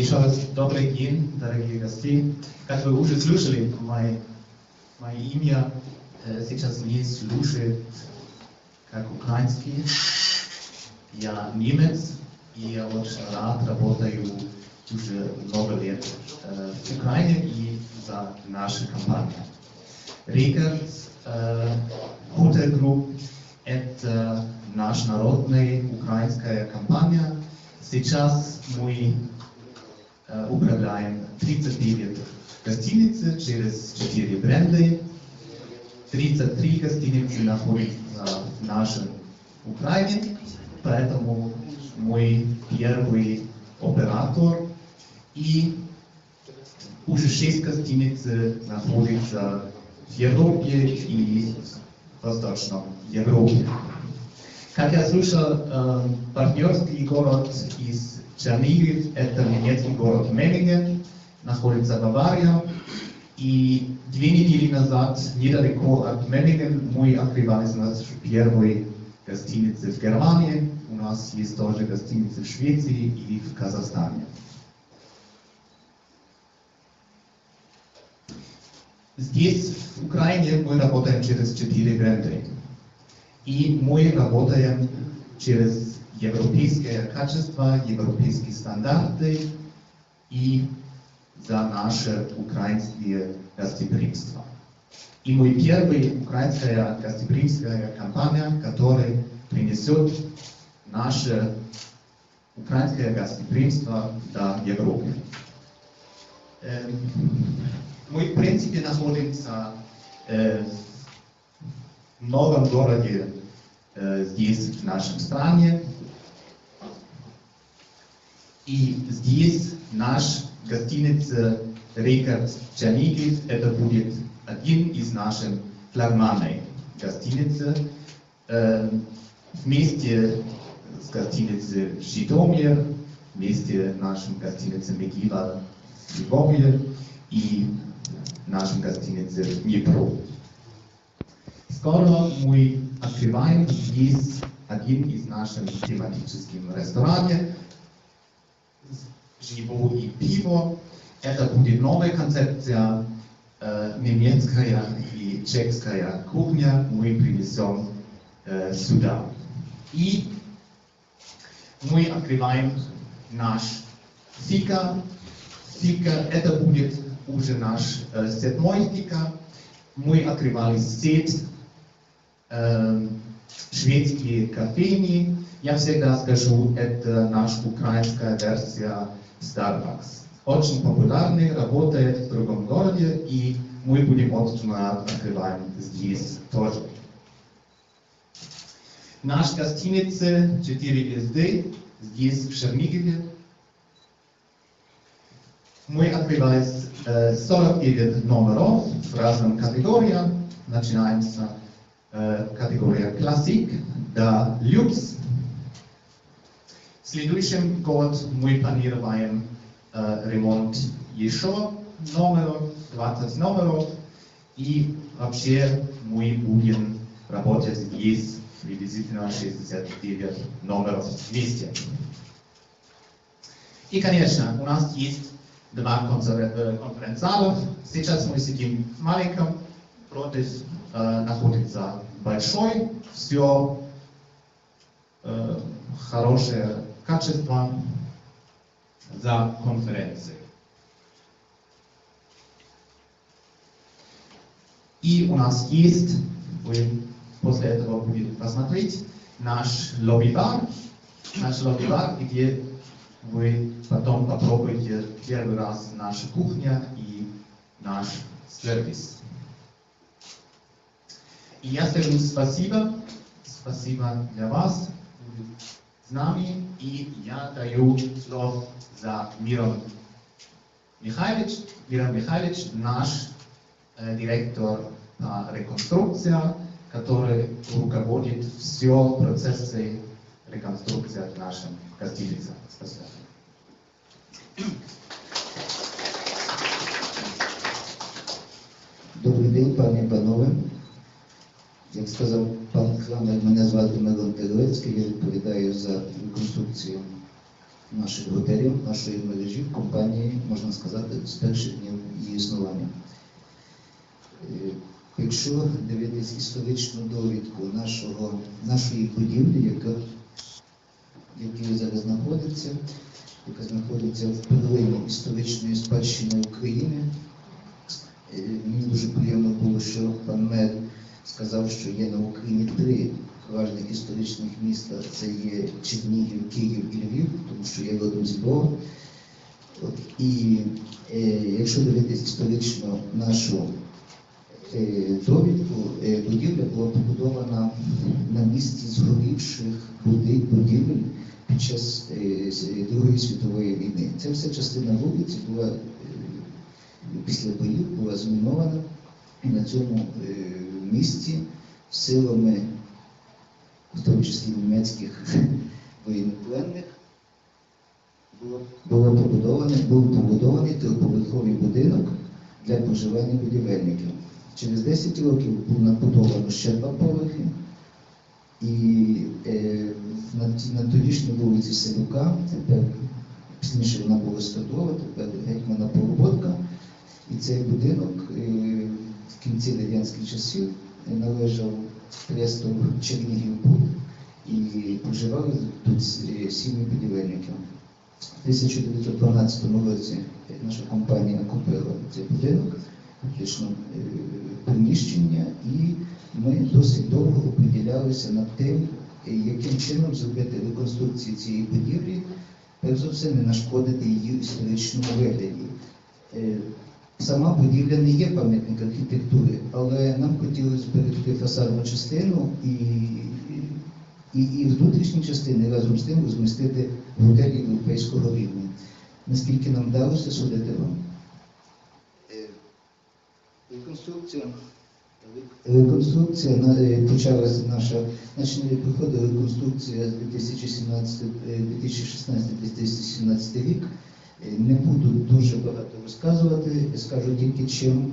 Еще раз добрый день, дорогие гости. Как вы уже слышали, мое, мое имя э, сейчас не слушает как украинский. Я немец, и я очень рад работаю уже много лет э, в Украине и за нашу компанию. Рикард э, Hotel это наша народная украинская компания. Сейчас мы э, управляем 39 гостиниц через 4 бренда. 33 гостиницы находятся в нашем Украине, поэтому мой первый оператор и уже 6 гостиниц находятся в Европе и в Восточном Европе. Как я слышал, э, партнерский город из Чернигов, это немецкий город Мемминген, находится в Баварии. И две недели назад, недалеко от Мемминген, мы открывали нашу первую гостиницу в Германии. У нас есть тоже гостиницы в Швеции и в Казахстане. Здесь, в Украине, мы работаем через четыре бренда. И мы работаем через европейское качество, европейские стандарты и за наше украинское гостеприимство. И мы первая украинская гостеприимская компания, которая принесет наше украинское гостеприимство до Европы. Эм, мы, в принципе, находимся э, в новом городе э, здесь, в нашей стране. И здесь наш гостиница Рикард Чернигов, это будет один из наших флагманов гостиницы. Э, вместе с гостиницей Житомир, вместе с нашим гостиницей Мегила Львове и нашим гостинице Днепро. Скоро мы открываем здесь один из наших тематических ресторанов «Живо и пиво». Это будет новая концепция, э, немецкая и чешская кухня мы принесем э, сюда. И мы открываем наш фика. Фика это будет уже наш э, седьмой фика. Мы открывали сеть шведские кофейни. Я всегда скажу, это наша украинская версия Starbucks. Очень популярный, работает в другом городе, и мы будем рады открывать здесь тоже. Наш гостиница 4 звезды здесь в Чернигове. Мы открываем э, 49 номеров в разных категориях. Начинаем с э, категории классик до люкс. В следующем году мы планируем э, ремонт еще номеров, 20 номеров. И вообще мы будем работать здесь приблизительно 69 номеров вместе. И, конечно, у нас есть два конференц-зала. Сейчас мы сидим в маленьком, против э, находится большой, все э, хорошее качество за конференцией. И у нас есть, вы после этого будете посмотреть, наш лобби-бар, наш лобби-бар, где вы потом попробуете первый раз наша кухня и наш сервис. И я скажу спасибо, спасибо для вас, с нами, и я даю слово за Мирон Михайлович. Мирон Михайлович, наш э, директор по реконструкции, который руководит все процессы реконструкции в нашем гостинице. Спасибо. Добрий день, пані і панове. Як сказав пан Хламер, мене звати Мирон Кирилецький, я відповідаю за реконструкцію наших готелів, нашої мережі в компанії, можна сказати, з перших днів її існування. Е, Якщо дивитись історичну довідку нашого, нашої будівлі, яка, якій зараз знаходиться, яка знаходиться в перлині історичної спадщини України, Е, Мені дуже приємно було, що пан мер сказав, що є на Україні три важних історичних міста. Це є Чернігів, Київ і Львів, тому що я родом зі Львова. От, і е, якщо дивитися історично нашу е, довідку, е, будівля була побудована на місці згорівших будівель під час е, Другої світової війни. Це вся частина вулиці була е, після боїв була зруйнована і на цьому е, місці силами, в тому числі німецьких воєннопленних, було, було побудований, був побудований трьохповерховий будинок для проживання будівельників. Через 10 років було набудовано ще два поверхи. І е, на, на тодішній вулиці Селюка, тепер пізніше вона була Стадова, тепер гетьмана Полуботка. І цей будинок е, в кінці радянських часів належав тресту Чернігівбуд і проживали тут е, сім'ї будівельників. У 1912 році наша компанія купила цей будинок, фактично е, приміщення, і ми досить довго оприділялися над тим, е, яким чином зробити реконструкцію цієї будівлі, перш за все не нашкодити її історичному вигляді. Сама будівля не є пам'ятник архітектури, але нам хотілося зберегти фасадну частину і, і, і внутрішні частини разом з тим розмістити готелі європейського рівня. Наскільки нам вдалося судити вам? Е, Реконструкція. Реконструкція е, почалася наша, значить, не проходила реконструкція з 2017, е, 2016-2017 рік. Не буду дуже багато розказувати, скажу тільки чим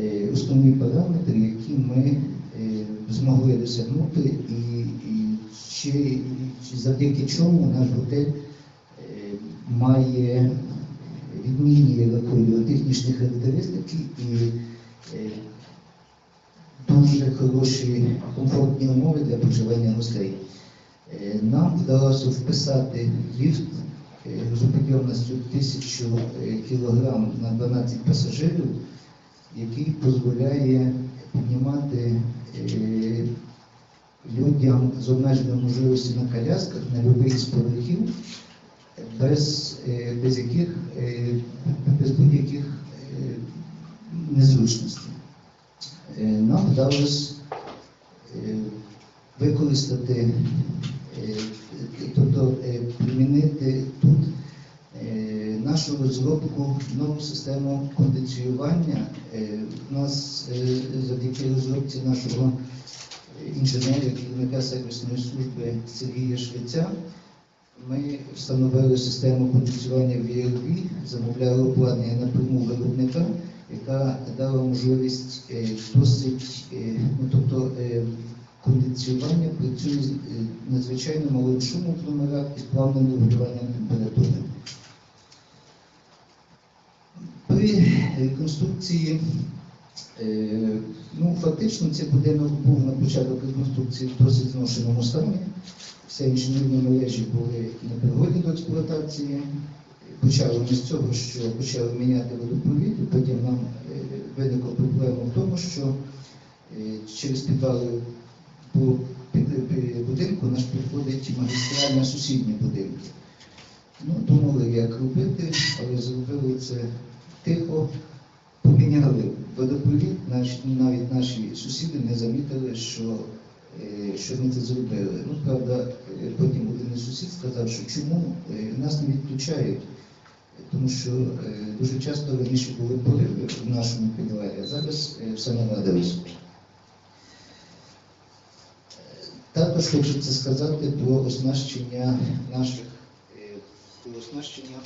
е, основні параметри, які ми е, змогли досягнути, і, і чи, чи завдяки чому наш готель е, має відмінні технічні характеристики і дуже хороші комфортні умови для проживання гостей. Нам вдалося вписати ліфт грузопідйомністю 1000 кг на 12 пасажирів, який дозволяє піднімати е, людям з обмеженою можливістю на колясках на будь-який з поверхів, без, е, без яких е, без будь-яких незручностей. Нам вдалося використати, тобто примінити нашу розробку, нову систему кондиціювання. Е, У нас е, завдяки розробці нашого інженера, керівника сервісної служби Сергія Швеця, ми встановили систему кондиціювання VRV, замовляли обладнання напряму виробника, яка дала можливість е, досить, е, ну тобто е, кондиціювання працює е, надзвичайно малим шумом в номерах і плавним регулюванням температури. Реконструкції, е, ну фактично цей будинок був на початок реконструкції в досить зношеному стані. Все інженерні мережі були непригодні до експлуатації. Почали ми з цього, що почали міняти водопровід, і потім нам е, виникла проблема в тому, що е, через підвали по будинку наш підходить магістраль на сусідні будинки. Ну, думали, як робити, але зробили це тихо, поміняли водопровід, навіть наші сусіди не замітили, що, е, що ми це зробили. Ну, правда, е, потім один із сусід сказав, що чому е, нас не відключають, тому що дуже часто раніше були пориви в нашому підвалі, а зараз все наладилось. Також хочеться сказати про оснащення наших про оснащення,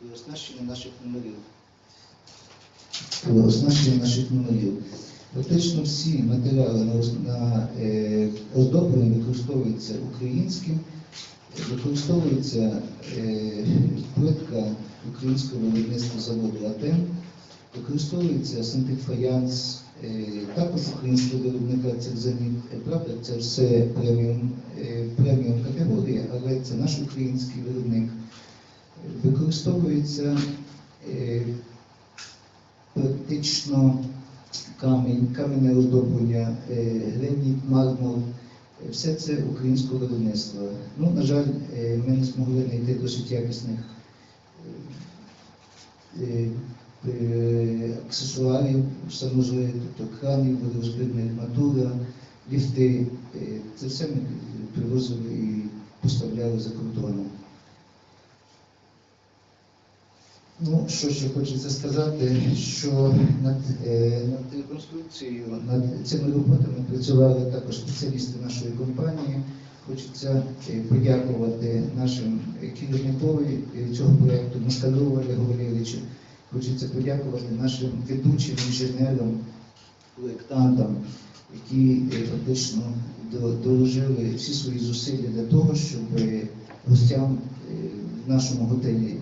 про оснащення наших номерів. Про оснащення наших номерів. Фактично всі матеріали на, е, оздоблення використовуються українським використовується е, плитка українського виробництва заводу АТЕМ, використовується синтетфаянс, е, також українського виробника церзаміт. Е, Правда, це все преміум, е, преміум категорія, але це наш український виробник. Е, Використовується е, практично камінь, кам'яне оздоблення, е, граніт, мармур. Е, Все це українського виробництва. Ну, на жаль, е, ми не змогли знайти досить якісних аксесуарів санузли, тобто кранів, водорозбірна арматура, ліфти. Це все ми привозили і поставляли за кордоном. Ну, що ще хочеться сказати, що над, е, над реконструкцією, над цими роботами працювали також спеціалісти нашої компанії. Хочеться е, подякувати нашим керівникові е, цього проєкту Москальову Олегу Валерійовичу. Хочеться подякувати нашим ведучим інженерам, проєктантам, які фактично доложили всі свої зусилля для того, щоб гостям в нашому готелі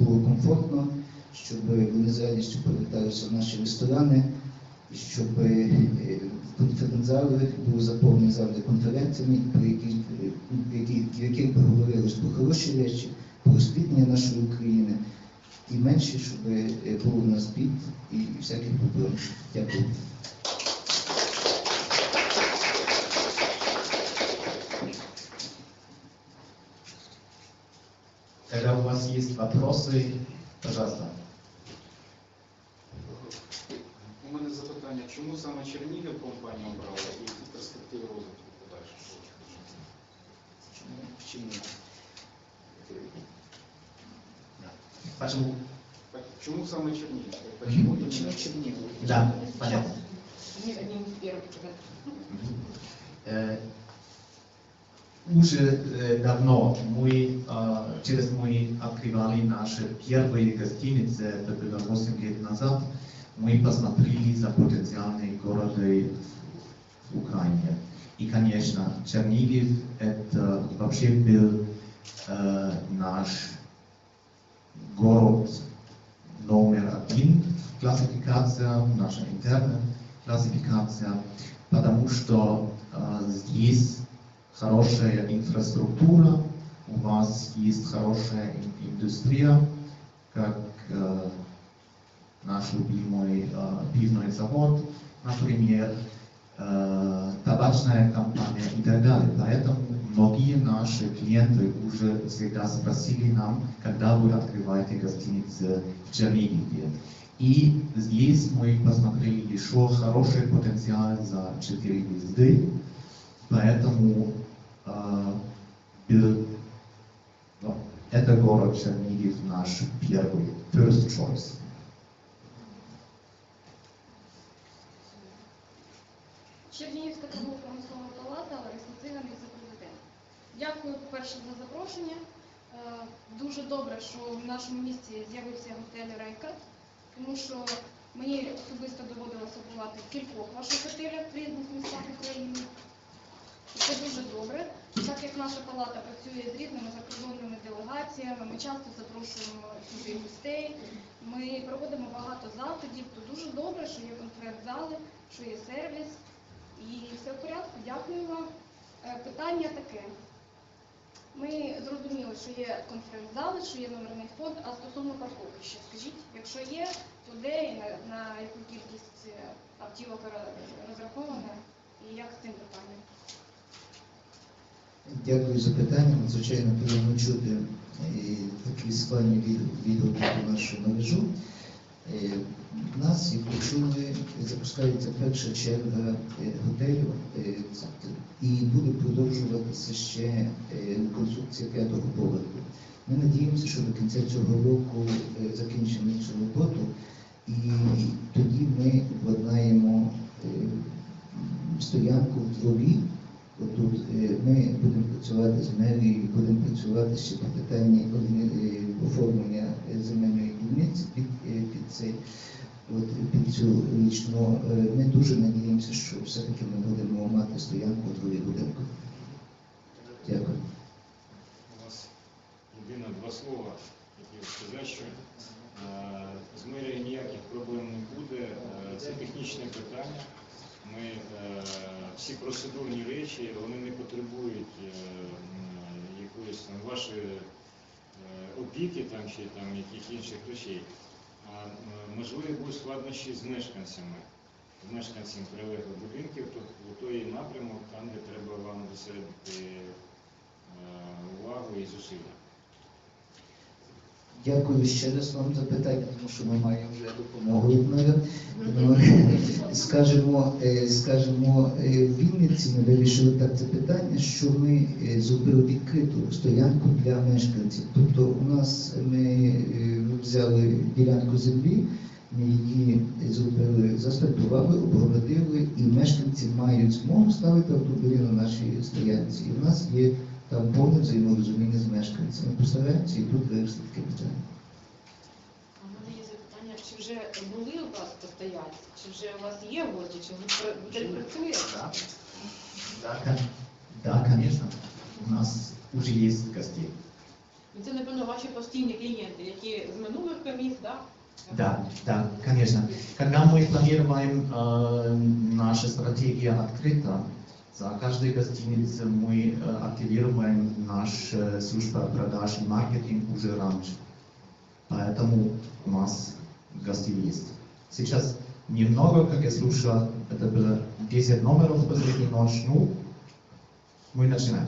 було комфортно, щоб вони з радістю поверталися наші ресторани, щоб е, конференц-зали були заповнені завжди конференціями, про які, які, в яких би говорилось про хороші речі, про освітлення нашої України, і менше, щоб е, було в нас бід і всяких проблем. Дякую. вопросы, пожалуйста. У мене запитання, чому саме Чернігів компанія обрала і які перспективи розвитку подальшого? Чому? Чому? Почему? Так, Чому саме Чернігів? Почему Чому іменно Чернігів? Да, понятно. Мы одним из первых когда Э, Уже э, давно мы, э, через мы открывали наши первые гостиницы, это было 8 лет назад, мы посмотрели за потенциальные города в Украине. И, конечно, Чернигов это вообще был э, наш город номер один классификация, наша интерная классификация, потому что э, здесь хорошая инфраструктура, у вас есть хорошая ин- индустрия, как э, наш любимый э, пивной завод, например, э, табачная компания и так далее. Поэтому многие наши клиенты уже всегда спросили нам, когда вы открываете гостиницы в Чернигове. И здесь мы посмотрели еще хороший потенциал за 4 звезды, поэтому это город Чернигов наш первый, first choice. Чернігівська торгово-промислова палата, Лариса Циган, віце-президент. Дякую, по-перше, за запрошення. Е, Дуже добре, що в нашому місті з'явився готель Рейка, тому що мені особисто доводилося бувати в кількох ваших готелях в різних містах України. Це дуже добре, так як наша палата працює з різними закордонними делегаціями, ми часто запрошуємо сюди гостей, ми проводимо багато заходів, то дуже добре, що є конференц-зали, що є сервіс. І все в порядку, дякую вам. Е, Питання таке. Ми зрозуміли, що є конференц-зали, що є номерний фонд, а стосовно парковки ще скажіть, якщо є, то де і на, на яку кількість е, автівок ро- розраховано і як з цим питанням? Дякую за питання. Надзвичайно приємно чути е, такі схвальні від- відгуки про нашу мережу. Е, В нас, як ви чули, запускається перша черга е, готелю е, і буде продовжуватися ще е, реконструкція п'ятого поверху. Ми надіємося, що до кінця цього року е, закінчимо цю роботу, і тоді ми обладнаємо е, стоянку в дворі. Отут е, ми будемо працювати з мерією, будемо працювати ще по питанні оформлення е, земельної дільниці під, е, під цей. От під цю річну е, ми дуже надіємося, що все-таки ми будемо мати стоянку у дворі будинку. Дякую. необхідно два слова хотів сказати, що е, з мерією ніяких проблем не буде. Е, Це технічне питання. Ми е, всі процедурні речі вони не потребують е, якоїсь там вашої е, опіки там чи там яких інших речей. А е, можливі будуть складнощі з мешканцями, з мешканцями прилеглих будинків, тобто той напрямок, там, де треба вам зосередити увагу і зусилля. Дякую ще раз вам за питання, тому що ми маємо вже допомогу від мене. Ну, скажімо, е, скажімо, е, в Вінниці ми вирішили так це питання, що ми е, зробили відкриту стоянку для мешканців. Тобто у нас ми взяли ділянку землі, ми її зробили, заасфальтували, обгородили, і мешканці мають змогу ставити автомобілі на нашій стоянці. І в нас є там повне взаєморозуміння з мешканцями. Представляєте, і тут вирішили таке питання. У мене є запитання, чи вже були у вас постояльці, чи вже у вас є гості, чи ви пр- вже працюєте? Да, да, кон- да, конечно. У нас уже есть гостей. Ну, Це, напевно, ваші постійні клієнти, які з минулих коміс, так? Да, да, конечно. Когда мы планируем э, наша стратегия открыта, за каждой гостиницей мы э, активируем наш э, служба продаж и маркетинг уже раньше. Поэтому у нас гости есть. Сейчас немного, как я слушал, это было 10 номеров последнюю ночь. Ну, мы начинаем.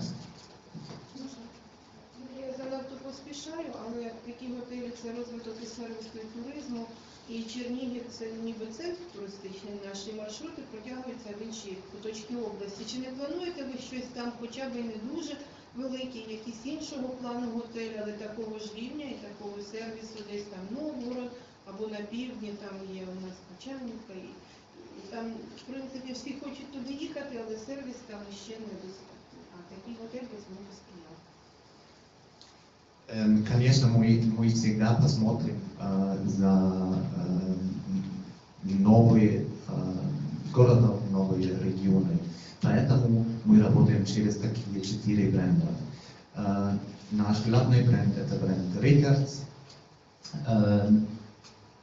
Я занадто поспішаю, але такі готелі це розвиток і сервісу і туризму. І Чернігів це ніби центр туристичний. Наші маршрути протягуються в інші куточки області. Чи не плануєте ви щось там, хоча б і не дуже великий, якийсь іншого плану готель, але такого ж рівня і такого сервісу, десь там Новгород або на півдні, там є у нас Почаївка. І, і там, в принципі, всі хочуть туди їхати, але сервіс там ще не достатньо. А такий готель би змог сприяти. Эм, Конечно, мы, мы всегда посмотрим э, за э, новые э, города, новые регионы. Поэтому мы работаем через такие четыре бренда. Э, Наш главный бренд это бренд Рикардс,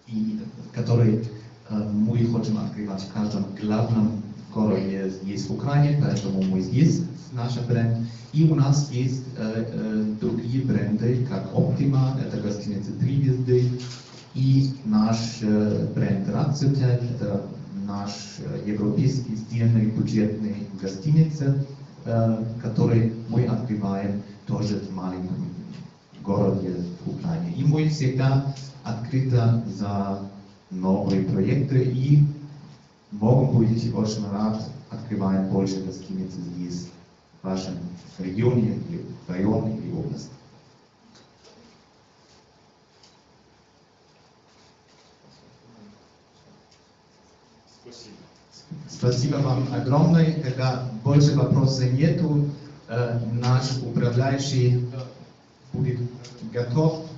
и который э, мы хотим открывать в каждом главном городе есть в Украине, поэтому мы здесь наш бренд. И у нас есть э, э, другие бренды, как Optima, это гостиница три звезды, и наш э, бренд Ratsutel, это наш европейский стильный бюджетный гостиница, э, который мы открываем тоже в маленьком городе в Украине. И мы всегда открыты за новые проекты и могу быть очень рад, открываем больше гостиниц здесь, в вашем регионе, или районе, или области. Спасибо. Вам огромное. Когда больше вопросов нету, э, наш управляющий будет готов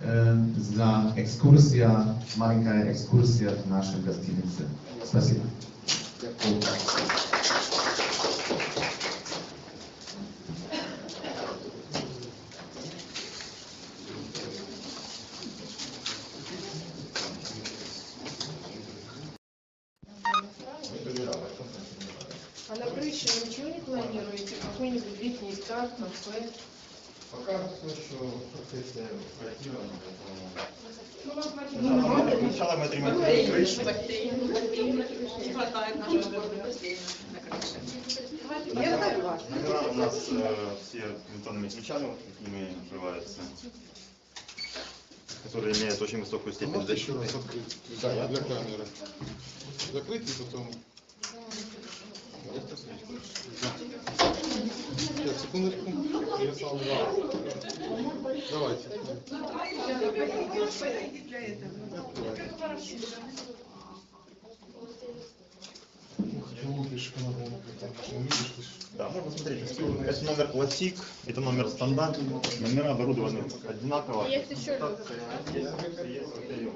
за экскурсия, маленькая экскурсия в нашей гостинице. Спасибо. А на крыше ничего не планируете? Какой-нибудь летний старт, кафе? Пока все еще в процессе проектирования, поэтому... Ну. Сначала мы отремонтируем крышу. Не хватает нашего. Камера у нас э, все электронными ключами, вот такими открываются, которые имеют очень высокую степень защиты. Да, для камеры. Закрыть и потом... Сейчас, секундочку. Я сам, да. Давайте. Да, можно смотреть. Это номер классик, это номер стандарт. Номера оборудованы одинаково. Есть еще. Есть, есть, есть.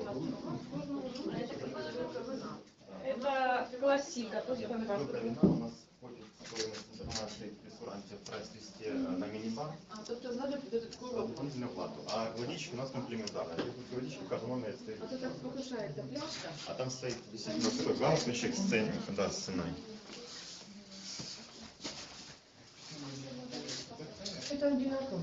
Это классика, то Нет, это вина у нас очень стоимость нашей куранте прайс листе э, на мини-бар, А, тобто треба додатково. дополнительную плату. А водичка у нас вот водичка в каждом номере стоит. А то так покушається пляшка. А там стоит висит вот такой галстучек с ценником, да, с ценой. Це одинаково?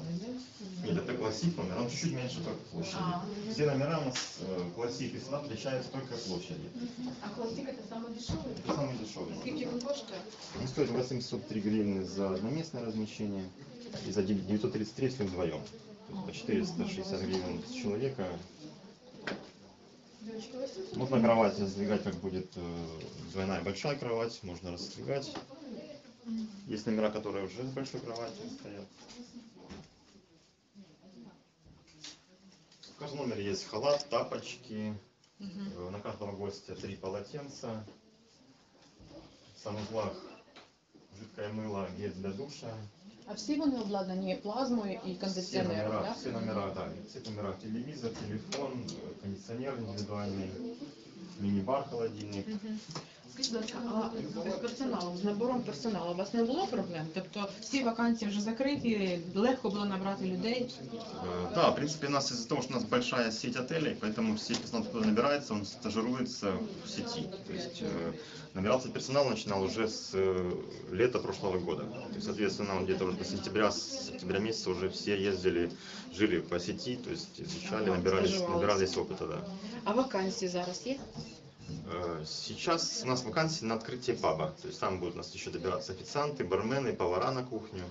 Нет, это классик номер, он чуть-чуть меньше только площади. А. Все номера у нас э, классик и слаб отличаются только площадью. А класика це саме дешевий? Это самый дешевый. Скільки він коштує? Он стоит 803 гривны за одноместное размещение и за 933, если вдвоем. То есть по 460 гривен с человека. Девочки, ось Можно кровать раздвигать, как будет э, двойная большая кровать, можно раздвигать. Есть номера, которые уже с большой кроватью стоят. каждом номере есть халат, тапочки. Э, На каждого гостя три полотенца. В санузлах жидкое мыло, гель для душа. А всі вони обладнані плазмою і Все кондиціонером, номера, так? все номера, да. Все номера, телевизор, телефон, э, кондиционер индивидуальный, мини-бар, холодильник. Скажіть, будь ласка, а з персоналом, з набором персоналу у вас не було проблем? Тобто всі вакансії вже закриті, легко було набрати людей? Э, Да, в принципе, у нас из-за того, что у нас большая сеть отелей, поэтому все персонал, кто набирается, он стажируется в сети. То есть э, набирался персонал начинал уже с э, лета прошлого года. То есть, соответственно, он где-то уже с сентября, с сентября месяца уже все ездили, жили по сети, то есть изучали, Ага, набирались, стажировались. набирались опыта, да. А вакансії зараз є? Э, Сейчас у нас вакансии на открытие паба. То есть там будут у нас еще добираться официанты, бармены, повара на кухню.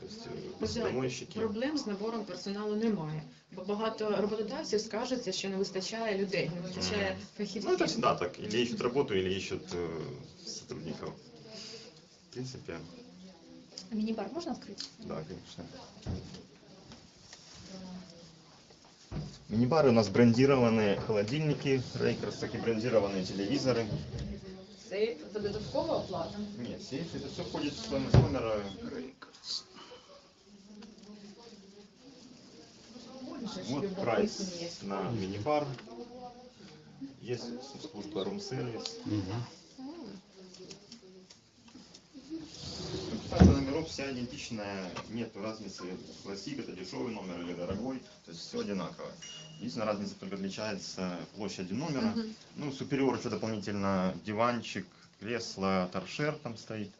То есть э, посудомойщики. Проблем з набором персоналу немає. Бо багато роботодавців скажеться, що не вистачає людей, не вистачає Ну, это фахівців. всегда так. Или ищут работу, или ищут э, сотрудников. В принципе, Мини-бар можно открыть? да, конечно. Мини-бары у нас брендированные холодильники, Рейкерс, так и брендированные телевизоры. Це за додаткова оплата. Нет, сейф, это все входит в стоимость номера Рейкерс. Вот прайс на мини-бар. Есть служба рум-сервис. Комплектация номеров вся идентичная, нет разницы, классик это дешевый номер или дорогой, то есть все одинаково. Единственная разница только отличается площадью номера. Ну, супериор еще дополнительно диванчик, кресло, торшер там стоит.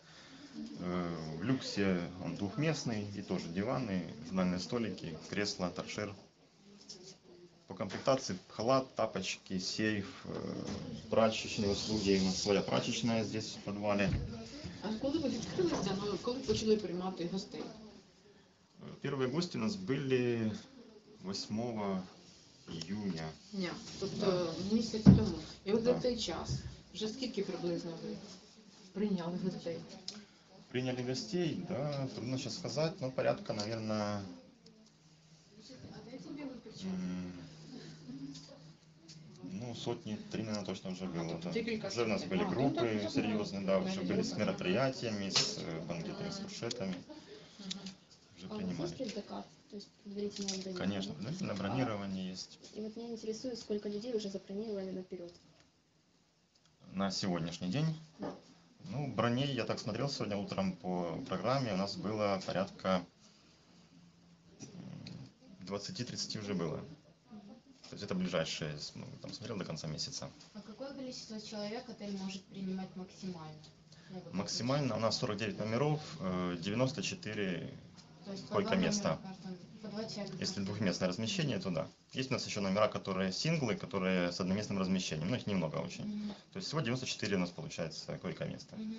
Э, В люксе он двухместный и тоже диваны, журнальные столики, кресло, торшер. По комплектации халат, тапочки, сейф, э, прачечные услуги. У нас своя прачечная здесь в подвале. А коли ви відкрилися, ну, коли почали приймати гостей? Первые гости у нас были 8 июня. Дня, тобто місяць тому. І от за Так. цей час вже скільки приблизно ви прийняли гостей? Приняли гостей, да, трудно сейчас сказать, но порядка, наверное, м, ну, сотни три, наверное, точно уже было, да. Уже у нас были А, ну, группы так, серьезные, да, уже были с да. мероприятиями, с э, банкетами, с фуршетами. Уже А принимали. есть предзаказ? То есть предварительное бронирование? Конечно, предварительное бронирование есть. И вот меня интересует, сколько людей уже забронировали наперед. На сегодняшний день, ну, броней, я так смотрел сегодня утром по программе, у нас было порядка м, 20-30 уже было. То есть это ближайшие, ну, там смотрел до конца месяца. А какое количество человек отель может принимать максимально? Максимально у нас 49 номеров, э, 94 То есть по койко места. Если двухместное размещение, то да. Есть у нас еще номера, которые синглы, которые с одноместным размещением, но их немного очень. Мгм. То есть всего 94 у нас получается койко-места. Мгм.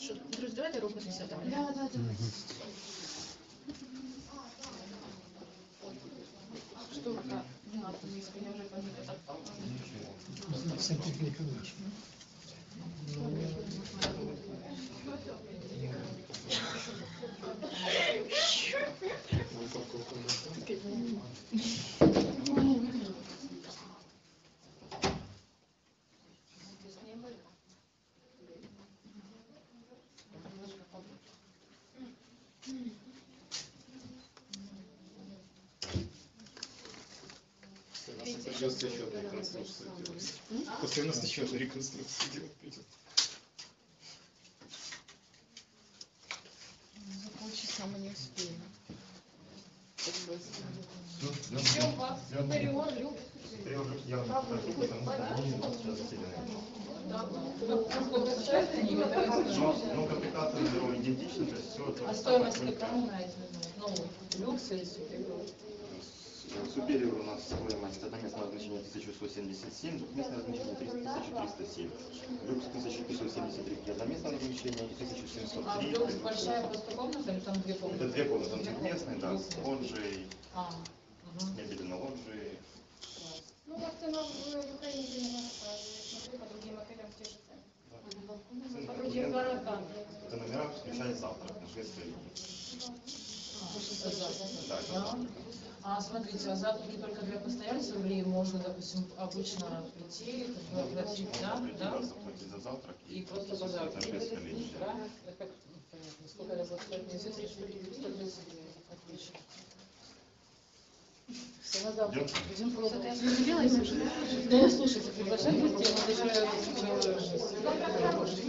Що, друзі, давайте рухатися далі. Да, да, да. Что пока не надо низко, я уже поняла. Сантехника наша. Придется еще одну реконструкцию делать. После нас еще реконструкцию делать придется. а мы не успеем. Ще у вас період люкс. Superior люкс я вам покажу, потому что они сейчас заселены. Но, но комплектация здоровья идентична, то есть все А стоимость какая? Ну, люкс или супериор? Супериор у нас стоимость одноместного размещения 1177, двухместное размещение 1307. Люкс 1573 при одноместном размещении и 1703. А люкс большая просто комната или там две комнаты? Это две комнаты, он двухместный, да, с лоджией, А, с мебелью на лоджии. Ну, вас цена в Украине не рассказывает. Смотрю по другим отелям те же цены. По другим городам. Это номера включает завтрак на 6 людей. А смотрите, а завтраки только для постояльцев или можно, допустим, обычно прийти, оплатить, да, да? заплатить за завтрак И просто это позавтракать. без количества. Да? Ну, сколько стоит месяц? 130 гривен. Отлично. Все, на завтра. Идем? Пробовать. Да я слушайте, приглашайте гостей, Завтраки хорошие.